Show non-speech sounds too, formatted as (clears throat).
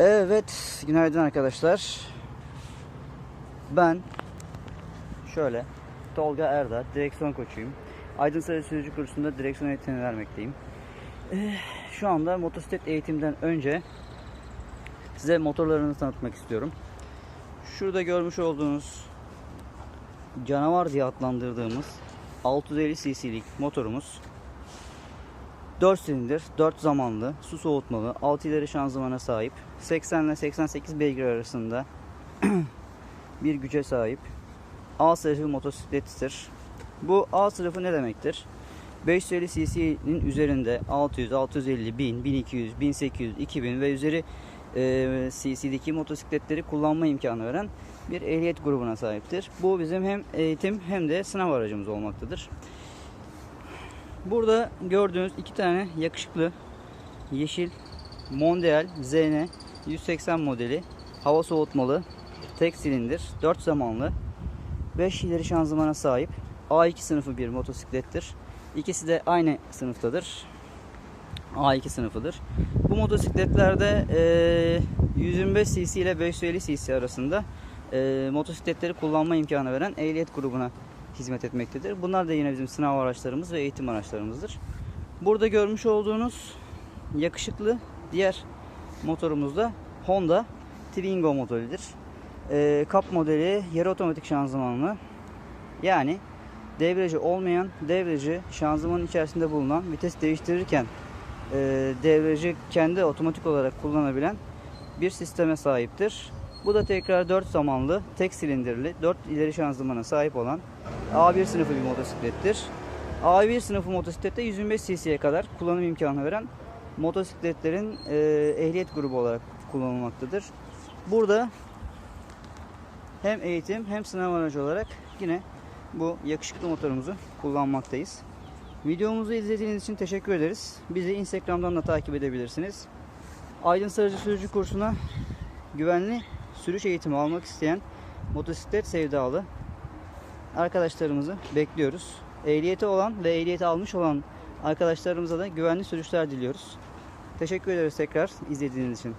Evet, günaydın arkadaşlar. Ben şöyle Tolga Erdağ, direksiyon koçuyum. Aydın Sarı Sürücü kursunda direksiyon eğitimi vermekteyim. Ee, şu anda motosiklet eğitimden önce size motorlarını tanıtmak istiyorum. Şurada görmüş olduğunuz canavar diye adlandırdığımız 650 cc'lik motorumuz 4 silindir, 4 zamanlı, su soğutmalı, 6 ileri şanzımana sahip, 80 ile 88 beygir arasında (clears throat) bir güce sahip A sınıfı motosiklettir. Bu A sınıfı ne demektir? 550 cc'nin üzerinde 600, 650, 1000, 1200, 1800, 2000 ve üzeri e, cc'deki motosikletleri kullanma imkanı veren bir ehliyet grubuna sahiptir. Bu bizim hem eğitim hem de sınav aracımız olmaktadır. Burada gördüğünüz iki tane yakışıklı yeşil Mondial ZN 180 modeli hava soğutmalı tek silindir 4 zamanlı 5 ileri şanzımana sahip A2 sınıfı bir motosiklettir. İkisi de aynı sınıftadır. A2 sınıfıdır. Bu motosikletlerde e, 125 cc ile 550 cc arasında e, motosikletleri kullanma imkanı veren ehliyet grubuna hizmet etmektedir. Bunlar da yine bizim sınav araçlarımız ve eğitim araçlarımızdır. Burada görmüş olduğunuz yakışıklı diğer motorumuz da Honda Twingo modelidir. E, kap modeli yarı otomatik şanzımanlı. Yani devreci olmayan, devreci şanzımanın içerisinde bulunan vites değiştirirken e, devreci kendi otomatik olarak kullanabilen bir sisteme sahiptir. Bu da tekrar 4 zamanlı, tek silindirli, 4 ileri şanzımana sahip olan A1 sınıfı bir motosiklettir. A1 sınıfı motosiklette 125 cc'ye kadar kullanım imkanı veren motosikletlerin e, ehliyet grubu olarak kullanılmaktadır. Burada hem eğitim hem sınav aracı olarak yine bu yakışıklı motorumuzu kullanmaktayız. Videomuzu izlediğiniz için teşekkür ederiz. Bizi Instagram'dan da takip edebilirsiniz. Aydın Sarıcı Sürücü kursuna güvenli sürüş eğitimi almak isteyen motosiklet sevdalı arkadaşlarımızı bekliyoruz. Ehliyeti olan ve ehliyeti almış olan arkadaşlarımıza da güvenli sürüşler diliyoruz. Teşekkür ederiz tekrar izlediğiniz için.